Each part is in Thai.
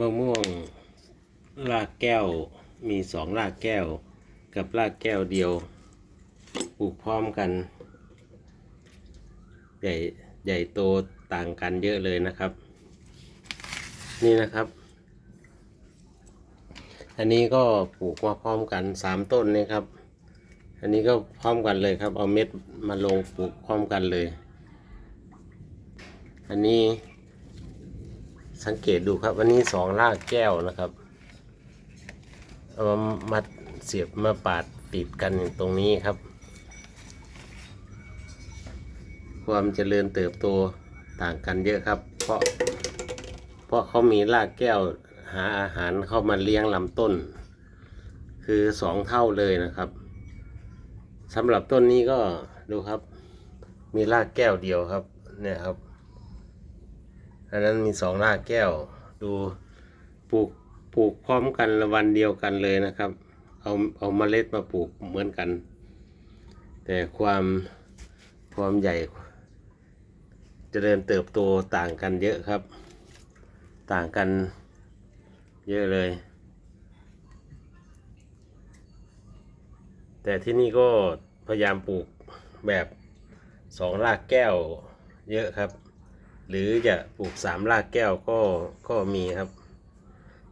มะม่วงรากแก้วมีสองรากแก้ว กับรากแก้วเดียวปลูกพร้อมกัน ใหญ่ใหญ่โตต่างกันเยอะเลยนะครับ นี่นะครับ อันนี้ก็ปลูกมาพร้อมกันสามต้นนี่ครับ อันนี้ก็พร้อมกันเลยครับ เอาเม็ดมาลงปลูกพร้อมกันเลย อันนี้ สังเกตดูครับอันนี้สองรากแก้วนะครับเอามามัดเสียบมาปาดติดกันอย่างตรงนี้ครับ ความเจริญเติบโตต่างกันเยอะครับ เพราะเพราะเขามีรากแก้วหาอาหารเข้ามาเลี้ยงลำต้น คือสองเท่าเลยนะครับสำหรับต้นนี้ก็ดูครับ มีรากแก้วเดียวครับเนี่ยครับ อันนั้นมีสองรากแก้ว ดูปลูกปลูกพร้อมกันละวันเดียวกันเลยนะครับ เอาเอาเมล็ดมาปลูกเหมือนกัน แต่ความความใหญ่จเจริญเติบโตต่างกันเยอะครับ ต่างกันเยอะเลย แต่ที่นี่ก็พยายามปลูกแบบสองรากแก้วเยอะครับ หรือจะปลูกสามรากแก้วก็ก็มีครับ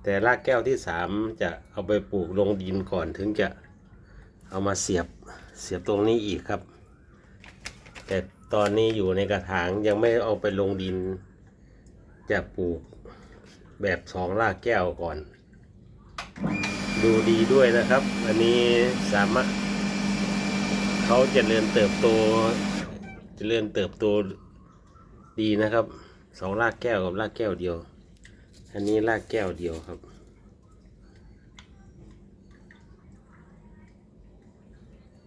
แต่รากแก้วที่สามจะเอาไปปลูกลงดินก่อนถึงจะเอามาเสียบเสียบตรงนี้อีกครับ แต่ตอนนี้อยู่ในกระถางยังไม่เอาไปลงดิน จะปลูกแบบสองรากแก้วก่อน ดูดีด้วยนะครับ อันนี้สามารถเขาจะเริญเติบโตจะเริญเติบโต ดีนะครับสองรากแก้วกับรากแก้วเดียว อันนี้รากแก้วเดียวครับ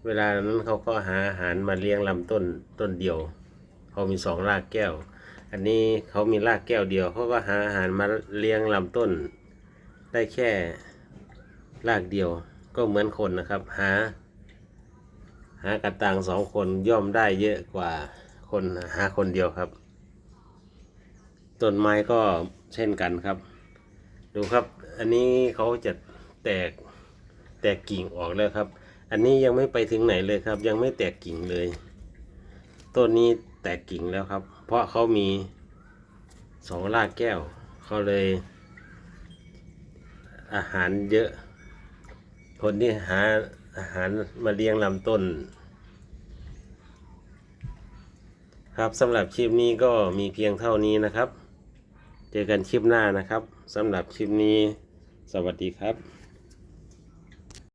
เวลานั้นเขาก็หาอาหารมาเลี้ยงลำต้นต้นเดียว เขามีสองรากแก้ว อันนี้เขามีรากแก้วเดียว เขาก็หาอาหารมาเลี้ยงลำต้น ได้แค่รากเดียว ก็เหมือนคนนะครับ หา หากระตังสองคนย่อมได้เยอะกว่าคนหาคนเดียวครับ ต้นไม้ก็เช่นกันครับ ดูครับ อันนี้เขาจะแตกแตกกิ่งออกแล้วครับ อันนี้ยังไม่ไปถึงไหนเลยครับ ยังไม่แตกกิ่งเลยต้นนี้แตกกิ่งแล้วครับ เพราะเขามีสองรากแก้วเขาเลย อาหารเยอะ คนที่หาอาหารมาเลี้ยงลำต้น ครับสำหรับคลิปนี้ก็มีเพียงเท่านี้นะครับ เจอกันคลิปหน้านะครับสำหรับคลิปนี้ สวัสดีครับ